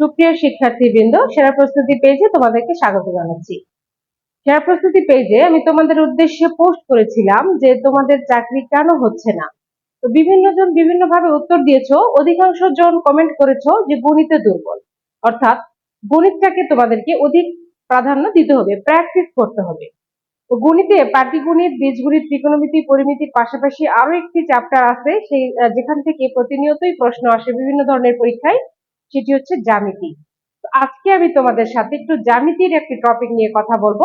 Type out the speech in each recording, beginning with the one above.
সুপ্রিয় শিক্ষার্থীবৃন্দ, সেরা প্রস্তুতি পেজে তোমাদেরকে স্বাগত জানাচ্ছি। সেরা প্রস্তুতি পেজে আমি তোমাদের উদ্দেশ্যে পোস্ট করেছিলাম যে তোমাদের চাকরি কেন হচ্ছে না। তো বিভিন্ন জন বিভিন্ন ভাবে উত্তর দিয়েছ, অধিকাংশ জন কমেন্ট করেছ যে গণিতে দুর্বল। অর্থাৎ গণিতটাকে তোমাদেরকে অধিক প্রাধান্য দিতে হবে প্র্যাকটিস করতে হবে। তো গণিতে পাটিগণিত, বীজগণিত, ত্রিকোণমিতি পরিমিতির পাশাপাশি আরও একটি চ্যাপ্টার আছে, সেই যেখান থেকে প্রতিনিয়তই প্রশ্ন আসে বিভিন্ন ধরনের পরীক্ষায়। সেটি হচ্ছে জ্যামিতি। আজকে আমি তোমাদের সাথে একটু জ্যামিতির একটি টপিক নিয়ে কথা বলব।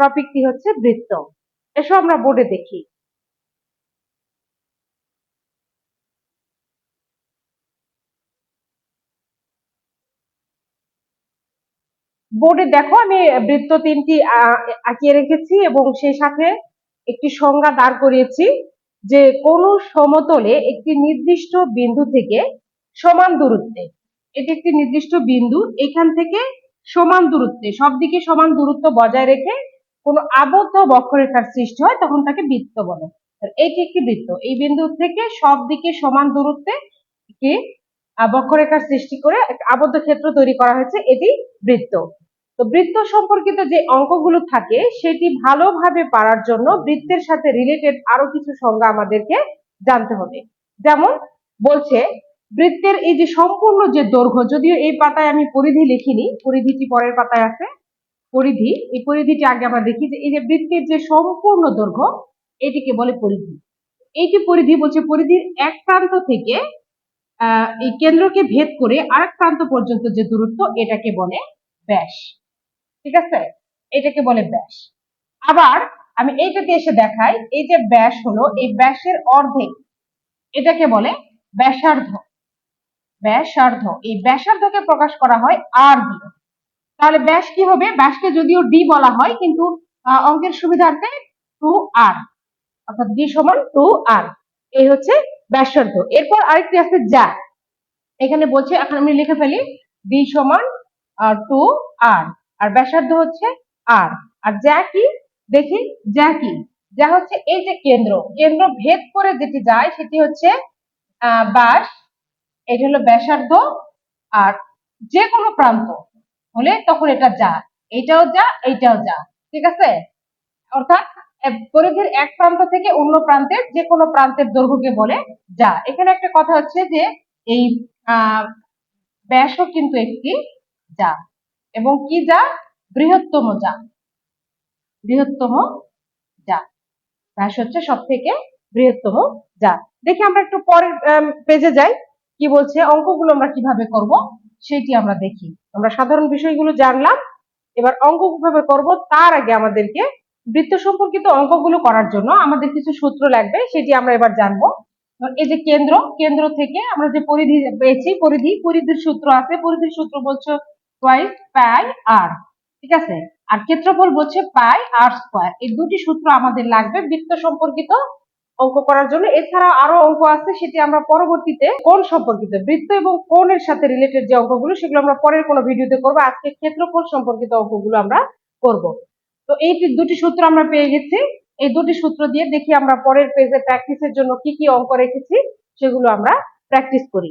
টপিকটি হচ্ছে বৃত্ত। এসো আমরা বোর্ডে দেখি। বোর্ডে দেখো, আমি বৃত্ত তিনটি আঁকিয়ে রেখেছি এবং সেই সাথে একটি সংজ্ঞা দাঁড় করিয়েছি যে কোন সমতলে একটি নির্দিষ্ট বিন্দু থেকে সমান দূরত্বে এটি একটি নির্দিষ্ট বিন্দু এখান থেকে সমান দূরত্বে সব দিকে সমান দূরত্ব বজায় রেখে কোনো আবদ্ধ বক্ররেখার সৃষ্টি হয় তখন তাকে বৃত্ত বলে। এটি একটি বৃত্ত। এই বিন্দু থেকে সব দিকে সমান দূরত্বে একটি আহ, বক্ররেখার সৃষ্টি করে একটা আবদ্ধ ক্ষেত্র তৈরি করা হয়েছে এটি বৃত্ত। তো বৃত্ত সম্পর্কিত যে অঙ্কগুলো থাকে সেটি ভালোভাবে পারার জন্য বৃত্তের সাথে রিলেটেড আরও কিছু সংজ্ঞা আমাদেরকে জানতে হবে। যেমন বলছে বৃত্তের এই যে সম্পূর্ণ যে দৈর্ঘ্য, যদিও এই পাতায় আমি পরিধি লিখিনি, পরিধিটি পরের পাতায় আছে। পরিধি, এই পরিধিটি আগে আমরা দেখি যে এই যে বৃত্তের যে সম্পূর্ণ দৈর্ঘ্য, এটিকে বলে পরিধি। এই যে পরিধি বলছে পরিধির এক প্রান্ত থেকে এই কেন্দ্রকে ভেদ করে আরেক প্রান্ত পর্যন্ত যে দূরত্ব, এটাকে বলে ব্যাস। ঠিক আছে? এটাকে বলে ব্যাস। আবার আমি এইটাতে এসে দেখাই, এই যে ব্যাস হলো, এই ব্যাসের অর্ধেক, এটাকে বলে ব্যাসার্ধ। ব্যাসার্ধ। এই ব্যাসার্ধকে প্রকাশ করা হয় আর দিয়ে। তাহলে ব্যাস কি হবে? ব্যাসকে যদিও ডি বলা হয়, কিন্তু অঙ্কের সুবিধার্থে টু আর অর্থাৎ ডি সমান টু আর এই হচ্ছে ব্যাসার্ধ। এরপর আরেকটি আছে যা। এখানে বলছে, এখন আমি লিখে ফেলি ডি সমান টু আর আর ব্যাসার্ধ হচ্ছে আর আর যা কি? দেখি, যা কি? যা হচ্ছে এই যে কেন্দ্র। কেন্দ্র ভেদ করে যেটি যায়, সেটি হচ্ছে আহ ব্যাস এটা হলো ব্যাসার্ধ আর যে কোনো প্রান্ত হলে তখন এটা যা, এইটাও যা এইটাও যা, ঠিক আছে? অর্থাৎ পরিধির এক প্রান্ত থেকে অন্য প্রান্তের যে কোনো প্রান্তের দৈর্ঘ্যকে বলে যা। এখানে একটা কথা হচ্ছে যে এই ব্যাসও কিন্তু একটি যা এবং কি যা? বৃহত্তম যা। বৃহত্তম যা। ব্যাস হচ্ছে সব থেকে বৃহত্তম যা। দেখি আমরা একটু পরের পেজে যাই। কি বলছে? অঙ্কগুলো আমরা কীভাবে করব? সেটি আমরা দেখি। আমরা সাধারণ বিষয়গুলো জানলাম। এবার অঙ্ক কীভাবে করব? তার আগে আমাদেরকে বৃত্ত সম্পর্কিত অঙ্কগুলো করার জন্য আমাদের কিছু সূত্র লাগবে, সেটি আমরা এবার জানব। এই যে কেন্দ্র কেন্দ্র থেকে আমরা যে পরিধি পেয়েছি, পরিধি, পরিধির সূত্র আছে। পরিধির সূত্র বলছে আর ঠিক আছে? আর ক্ষেত্রফল বলছে পাই আর স্কোয়ার এই দুটি সূত্র আমাদের লাগবে বৃত্ত সম্পর্কিত অঙ্ক করার জন্য। এছাড়া আরও অঙ্ক আছে, সেটি আমরা পরবর্তীতে কোন সম্পর্কিত, বৃত্ত এবং কোণের সাথে রিলেটেড যে অঙ্কগুলো, সেগুলো আমরা পরের কোনো ভিডিওতে করব। আজকে ক্ষেত্রফল সম্পর্কিত অঙ্কগুলো আমরা করব। তো এই দুটি সূত্র আমরা পেয়ে গেছি। এই দুটি সূত্র দিয়ে দেখি আমরা পরের পেজে প্র্যাকটিসের জন্য কি কি অঙ্ক রেখেছি, সেগুলো আমরা প্র্যাকটিস করি।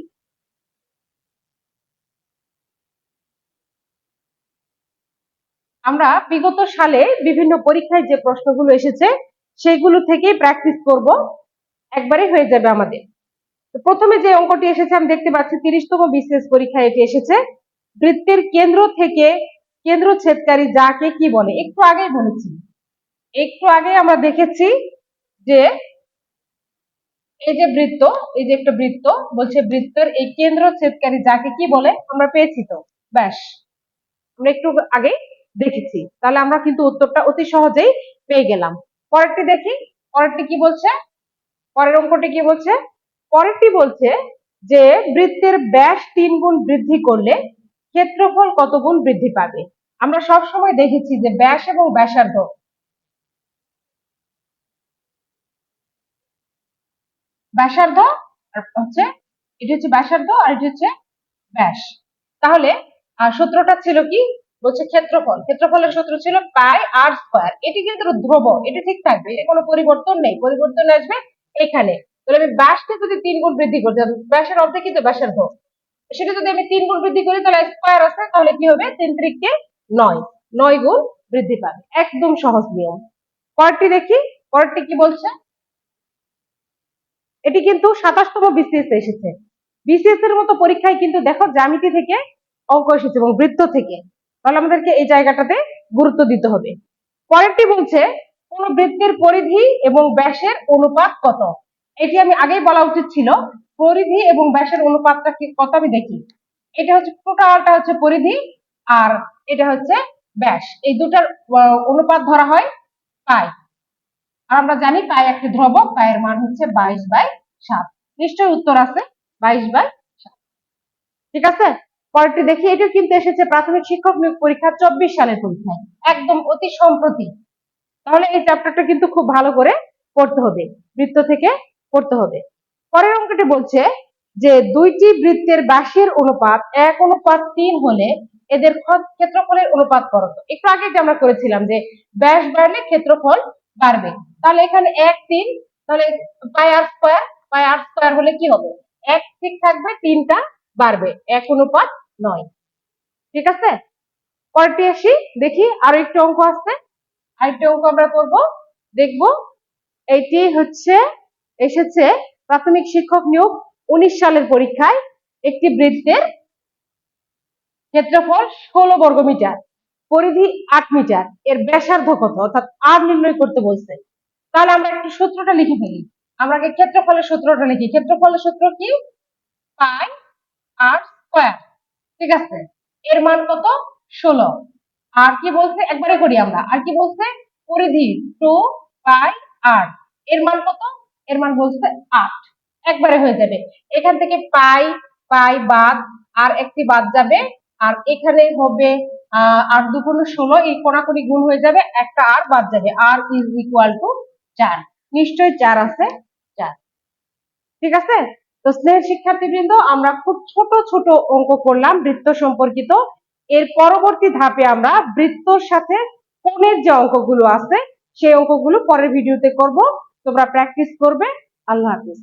আমরা বিগত সালে বিভিন্ন পরীক্ষায় যে প্রশ্নগুলো এসেছে সেগুলো থেকেই প্র্যাকটিস করব। একবারে হয়ে যাবে আমাদের। প্রথমে যে অঙ্কটি এসেছে, আমি দেখতে পাচ্ছি তিরিশতম বিসিএস পরীক্ষায় এটি এসেছে। বৃত্তের কেন্দ্র থেকে কেন্দ্র ছেদকারী যাকে কি বলে? একটু আগেই বলেছি। একটু আগে আমরা দেখেছি যে এই যে বৃত্ত, এই যে একটা বৃত্ত, বলছে বৃত্তের এই কেন্দ্র ছেদকারী যাকে কি বলে? আমরা পেয়েছি তো। ব্যাস। আমরা একটু আগে দেখেছি। তাহলে আমরা কিন্তু উত্তরটা অতি সহজেই পেয়ে গেলাম। পরেরটি দেখি, পরেরটি কি বলছে? পরের অঙ্কটি কি বলছে? পরেরটি বলছে যে বৃত্তের ব্যাস তিন গুণ বৃদ্ধি করলে ক্ষেত্রফল কত গুণ বৃদ্ধি পাবে? আমরা সব সময় দেখেছি যে ব্যাস এবং ব্যাসার্ধ। ব্যাসার্ধ আর হচ্ছে, এটি হচ্ছে ব্যাসার্ধ আর এটি হচ্ছে ব্যাস। তাহলে সূত্রটা ছিল কি? বলছে ক্ষেত্রফল। ক্ষেত্রফলের সূত্র ছিল পাই আর স্কোয়ার। এটি কিন্তু ধ্রুব এটি ঠিক থাকবে। কোনো পরিবর্তন নেই। পরিবর্তন আসবে এখানে। তাহলে আমি ব্যাসকে যদি তিন গুণ বৃদ্ধি করতে ব্যাসের অর্ধেক কিন্তু ব্যাসার্ধ সেটা যদি আমি তিন গুণ বৃদ্ধি করি, তাহলে স্কোয়ার আছে, তাহলে কি হবে? তিন ত্রিককে নয়। নয় গুণ বৃদ্ধি পাবে। একদম সহজ নিয়ম। পরেরটি দেখি। পরেরটি কি বলছে? এটি কিন্তু সাতাশতম বিসিএস এসেছে। বিসিএস এর মতো পরীক্ষায় কিন্তু দেখো জ্যামিতি থেকে অঙ্ক এসেছে এবং বৃত্ত থেকে। তাহলে আমাদেরকে এই জায়গাটাতে গুরুত্ব দিতে হবে। পরেরটি বলছে, কোন বৃত্তের পরিধি এবং ব্যাসের অনুপাত কত? এটি আমি আগেই বলা উচিত ছিল, পরিধি এবং ব্যাসের অনুপাতটা কি কত আমি দেখি। এটা হচ্ছে টোটালটা হচ্ছে পরিধি আর এটা হচ্ছে ব্যাস। এই দুটার অনুপাত ধরা হয় পাই। আর আমরা জানি পাই একটি ধ্রুবক পায়ের মান হচ্ছে বাইশ বাই সাত। নিশ্চয়ই উত্তর আছে বাইশ বাই সাত। ঠিক আছে? পরেরটি দেখি এটা কিন্তু এসেছে প্রাথমিক শিক্ষক নিয়োগ পরীক্ষা চব্বিশ সালের পরীক্ষায় একদম অতি সম্প্রতি। তাহলে এই চ্যাপ্টারটা কিন্তু খুব ভালো করে পড়তে হবে, বৃত্ত থেকে পড়তে হবে। পরের অঙ্কটি বলছে যে দুইটি বৃত্তের ব্যাসের অনুপাত এক অনুপাত তিন হলে এদের ক্ষেত্রফলের অনুপাত করো একটু আগে আমরা করেছিলাম যে ব্যাস বাড়লে ক্ষেত্রফল বাড়বে। তাহলে এখানে এক তিন, তাহলে পাই আর স্কোয়ার, পাই আর স্কোয়ার হলে কি হবে? এক ঠিক থাকবে, তিনটা বাড়বে। এক অনুপাত নয়। ঠিক আছে? পরেরটি আসি, দেখি আরও একটু অঙ্ক আছে। আরেকটি অঙ্ক আমরা করব। দেখব এইটি হচ্ছে, এসেছে প্রাথমিক শিক্ষক নিয়োগ উনিশ সালের পরীক্ষায় একটি বৃত্তের ক্ষেত্রফল ষোলো বর্গ মিটার, পরিধি আট মিটার। এর ব্যাসার্ধ কত? অর্থাৎ আর নির্ণয় করতে বলছে। তাহলে আমরা একটু সূত্রটা লিখে ফেলি। আমরা ক্ষেত্রফলের সূত্রটা লিখি। ক্ষেত্রফলের সূত্র কি? পাই ঠিক আছে? এর মান কত? ষোলো। আর কি বলছে? একবারে করি আমরা। আর কি বলছে? পরিধি টু পাই আর। এর মান কত? এর মান বলছে আট। একবারে হয়ে যাবে। এখান থেকে পাই পাই বাদ, আর একটি বাদ যাবে। আর এখানে হবে আট দুগুণ ষোলো। এই কোনাকুনি গুণ হয়ে যাবে। একটা আর বাদ যাবে। আর ইজ ইকুয়াল টু চার। নিশ্চয়ই চার আছে? চার। ঠিক আছে? তো স্নেহ শিক্ষার্থীবৃন্দ, আমরা খুব ছোট ছোট অঙ্ক করলাম বৃত্ত সম্পর্কিত। এর পরবর্তী ধাপে আমরা বৃত্তর সাথে কোণের যে অঙ্কগুলো আছে, সেই অঙ্কগুলো পরের ভিডিওতে করব। তোমরা প্র্যাকটিস করবে। আল্লাহ হাফিজ।